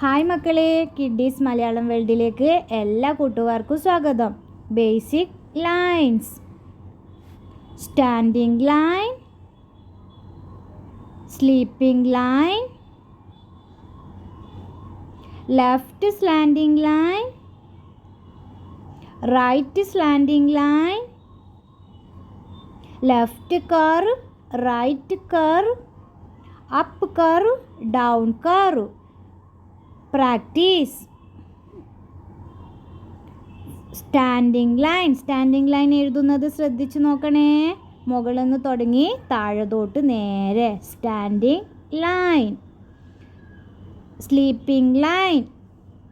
Hi മക്കളെ. Kiddies Malayalam വേൾഡിലേക്ക് എല്ലാ കൂട്ടുകാർക്കും സ്വാഗതം. Basic lines standing line sleeping line left slanting line right slanting line left curve right curve up curve down curve practice. Standing line standing line എഴുതുന്നത് ശ്രദ്ധിച്ചു നോക്കണേ. മുകളിൽ തുടങ്ങി താഴത്തോട്ട് നേരെ. സ്റ്റാൻഡിങ് ലൈൻ സ്ലീപ്പിംഗ് ലൈൻ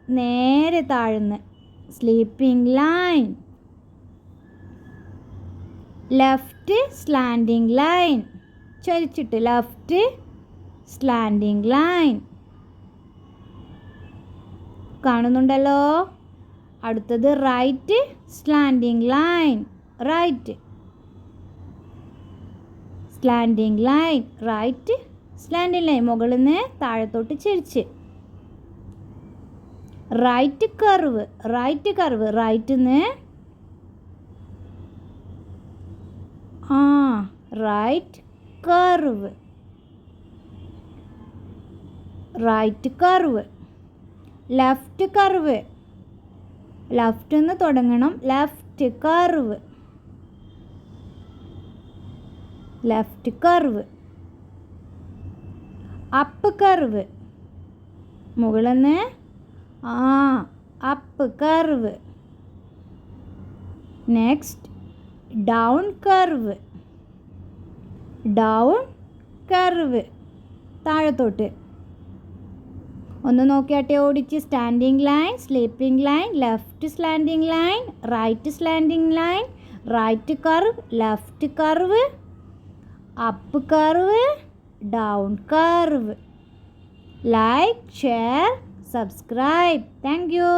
നേരെ താഴ്ന്ന്. Sleeping line left slanting line. ചരിച്ചിട്ട് left slanting line. കാണുന്നുണ്ടല്ലോ. അടുത്തത് right slanting line right slanting line right slanting line മുകളിൽ നിന്ന് താഴത്തോട്ട് ചിരിച്ച്. Right curve right curve right നിന്ന് ആ right curve right curve left curve. Left നിന്ന് തുടങ്ങണം. Left curve. Left curve. Up curve. മുകളിൽ നിന്ന് ആ up curve. Next down curve. Down curve. താഴത്തോട്ട്. ഒന്ന് നോക്കിയാട്ടെ ഓടിച്ച്. Standing line sleeping line left slanting line right slanting line right curve left curve up curve down curve like share subscribe thank you